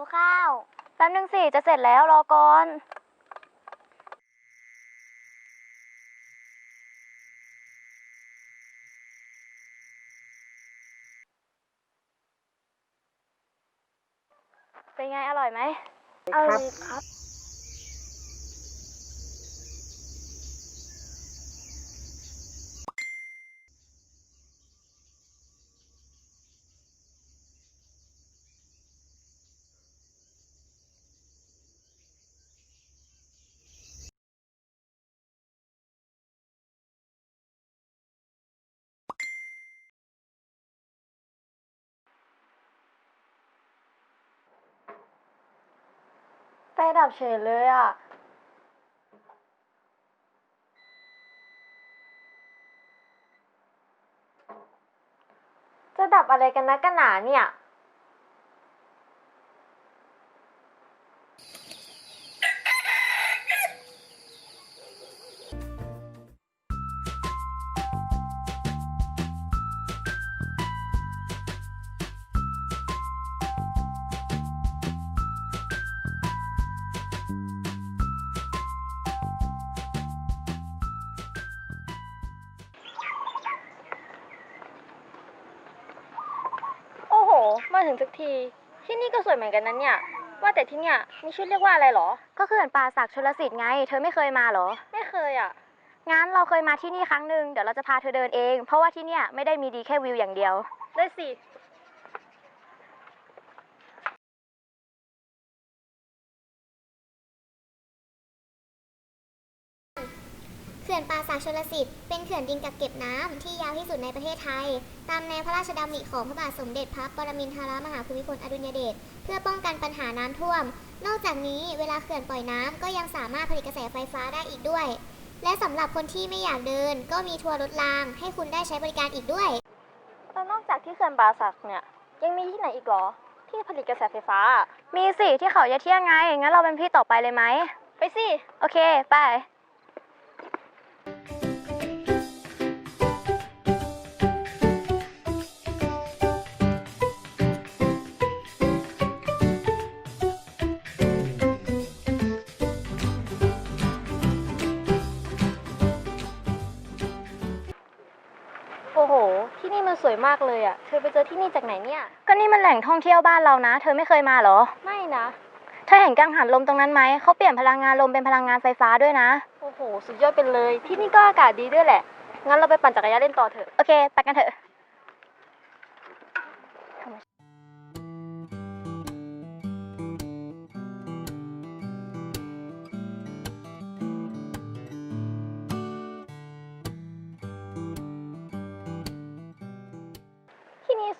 วข้าวแป๊บนึงสิ จะเสร็จแล้วรอก่อน เป็นไงอร่อยไหมอร่อยครับ ดับเฉยเลยอะ จะดับอะไรกันนะกันหนาเนี่ย มาถึงสักที ที่นี่ก็สวยเหมือนกันนั้นเนี่ย ว่าแต่ที่เนี่ยมีชื่อเรียกว่าอะไรหรอ ก็เขื่อนป่าศักดิ์ชลสิทธิ์ไง เธอไม่เคยมาหรอ ไม่เคยอะ งั้นเราเคยมาที่นี่ครั้งหนึ่งเดี๋ยวเราจะพาเธอเดินเอง เพราะว่าที่เนี่ยไม่ได้มีดีแค่วิวอย่างเดียว ได้สิ ขื่อนป่าสักชลสิทธิ์เป็นเขื่อนดินกักเก็บน้ำที่ยาวที่สุดในประเทศไทย ตามแนวพระราชดำริของพระบาทสมเด็จพระปรมินทรมหาภูมิพลอดุลยเดชเพื่อป้องกันปัญหาน้ำท่วม นอกจากนี้เวลาเขื่อนปล่อยน้ำก็ยังสามารถผลิตกระแสไฟฟ้าได้อีกด้วย และสำหรับคนที่ไม่อยากเดิน ก็มีทัวร์รถราง ให้คุณได้ใช้บริการอีกด้วยแล้วนอกจากที่เขื่อนป่าศักเนี่ยยังมีที่ไหนอีกหรอ ที่ผลิตกระแสไฟฟ้า มีสิที่เขายะเที่ยงไงงั้นเราเป็นพี่ต่อไปเลยไหมไปสิโอเคไป ที่นี่มันสวยมากเลยอะ่ะ เธอไปเจอที่นี่จากไหนเนี่ย ก็นี่มันแหล่งท่องเที่ยวบ้านเรานะ เธอไม่เคยมาเหรอ ไม่นะ เธอเห็นกังหันลมตรงนั้นไหม เขาเปลี่ยนพลังงานลมเป็นพลังงานไฟฟ้าด้วยนะ โอ้โห สุดยอดไปเลย ที่นี่ก็อากาศดีด้วยแหละ งั้นเราไปปั่นจักรยานเล่นต่อเถอะ โอเค ไปกันเถอะ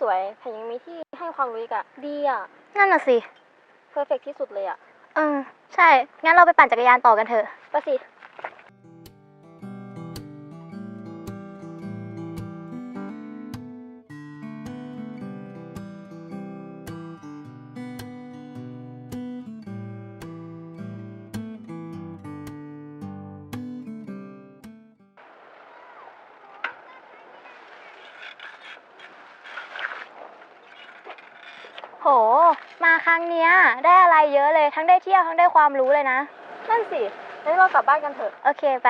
สวยแถมยังมีที่ให้ความรู้อีกอะดีอะนั่นน่ะสิเพอร์เฟกที่สุดเลยอะเออ ใช่ งั้นเราไปปั่นจักรยานต่อกันเถอะ ไปสิ โห มาครั้งเนี้ยได้อะไรเยอะเลยทั้งได้เที่ยวทั้งได้ความรู้เลยนะ นั่นสิงั้นเรากลับบ้านกันเถอะ โอเคไป